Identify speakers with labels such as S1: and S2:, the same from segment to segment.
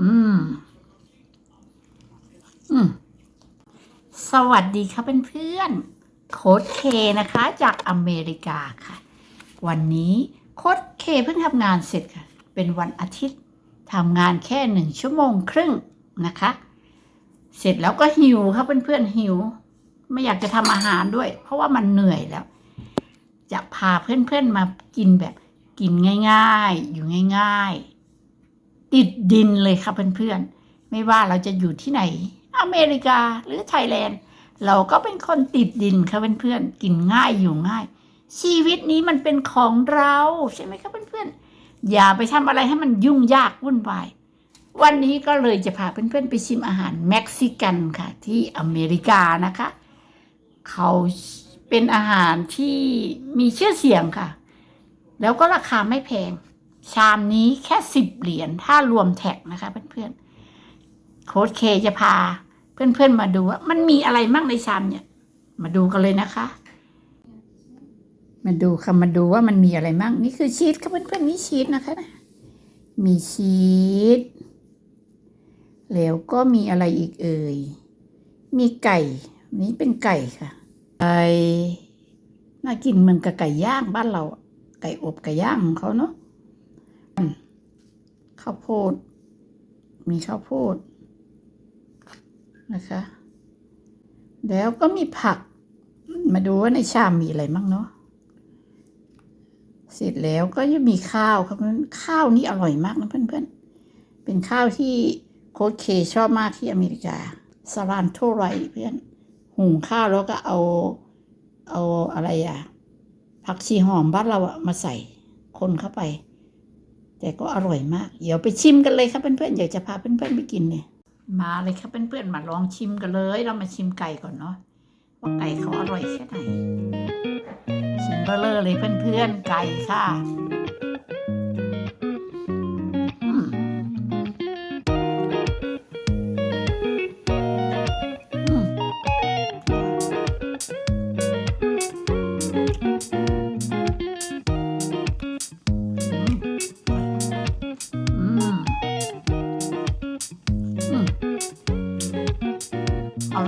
S1: อืม อืม สวัสดีครับเพื่อนๆโค้ดเคนะคะ จากอเมริกาค่ะ วันนี้โค้ดเคเพิ่งทำงานเสร็จค่ะ เป็นวันอาทิตย์ทำงานแค่หนึ่งชั่วโมงครึ่งนะคะ เสร็จแล้วก็หิวครับเพื่อนๆหิว ไม่อยากจะทำอาหารด้วย เพราะว่ามันเหนื่อยแล้ว จะพาเพื่อนๆมากินแบบกินง่าย ๆ อยู่ง่าย ๆ ติดดินเลยครับเพื่อนๆ ไม่ว่าเราจะอยู่ที่ไหน อเมริกาหรือไทยแลนด์ เราก็เป็นคนติดดินครับเพื่อนๆ กินง่ายอยู่ง่าย ชีวิตนี้มันเป็นของเราใช่ไหมครับเพื่อนๆ อย่าไปทำอะไรให้มันยุ่งยากวุ่นวาย วันนี้ก็เลยจะพาเพื่อนๆไปชิมอาหารเม็กซิกันค่ะ ที่อเมริกานะคะ เขาเป็นอาหารที่มีชื่อเสียงค่ะ แล้วก็ราคาไม่แพง ชามนี้แค่สิบเหรียญถ้ารวมแท็กนะคะ เพื่อนๆโค้ดเคจะพา เพื่อนๆมาดูว่ามันมีอะไรมั่งในชามเนี่ย มาดูกันเลยนะคะ มาดูค่ะมาดูว่ามันมีอะไรมั่งนี่คือชีสค่ะเพื่อนๆนี่ชีสนะคะ มีชีสแล้วก็มีอะไรอีกเอ่ย มีไก่ นี่เป็นไก่ค่ะ ไก่ น่ากินเหมือนกับไก่ย่างบ้านเรา ไก่อบไก่ย่างของเขาเนาะ ข้าวโพด มีข้าวโพดนะคะ แล้วก็มีผัก มาดูว่าในชามมีอะไรบ้างเนาะเสร็จแล้วก็จะมีข้าวครับข้าวนี่อร่อยมากนะเพื่อนๆ เป็นข้าวที่โค้ชเคชอบมากที่อเมริกาสลานโทไรเพื่อนหุงข้าวแล้วก็เอาเอาอะไรอะผักชีหอมบ้านเราอะมาใส่คนเข้าไป แต่ก็อร่อยมาก เดี๋ยวไปชิมกันเลยครับเพื่อนๆอยากจะพาเพื่อนๆไปกินเนี่ย มาเลยครับเพื่อนๆมาลองชิมกันเลย เรามาชิมไก่ก่อนเนาะว่าไก่เขาอร่อยแค่ไหน ชิมเบลเลอร์เลยเพื่อนๆไก่ค่ะ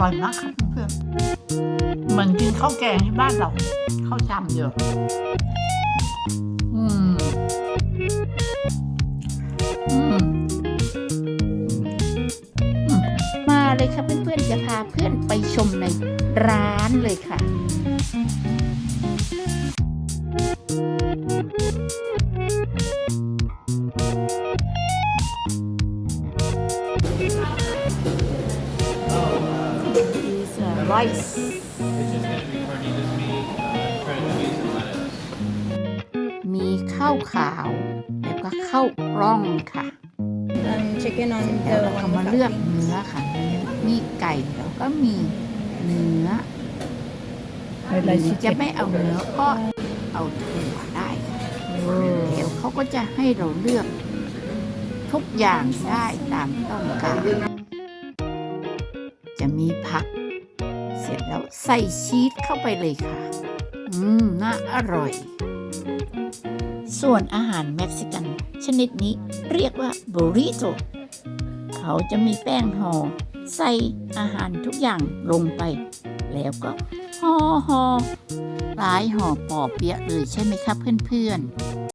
S1: ร่อยมากครับเพื่อนๆเหมือนกินข้าวแกงที่บ้านเราข้าวจำเยอะอืมอืมมาเลยครับเพื่อนๆจะพาเพื่อนไปชมในร้านเลยค่ะ is uh, rice
S2: It's just gonna be carnitas meat, uh, shredded cheese, and lettuce.
S1: มีข้าวขาว แล้วก็ข้าวกล้องค่ะ
S3: um, chicken on
S1: แล้ว
S3: the
S1: เราก็
S3: one
S1: มา
S3: without
S1: เลือก
S3: wings.
S1: เนื้อค่ะ มีไก่แล้วก็มีเนื้อหรือจะไม่เอาเนื้อก็เอาถั่วได้ค่ะแล้วเขาก็จะให้เราเลือกทุกอย่างได้ตามต้องการ จะมีผักเสร็จแล้วใส่ชีสเข้าไปเลยค่ะ อืม น่าอร่อย ส่วนอาหารเม็กซิกัน ชนิดนี้เรียกว่าบูริโตเขาจะมีแป้งห่อใส่อาหารทุกอย่างลงไป แล้วก็ห่อห่อหลายห่อปอเปียะเลยใช่ไหมครับเพื่อนๆ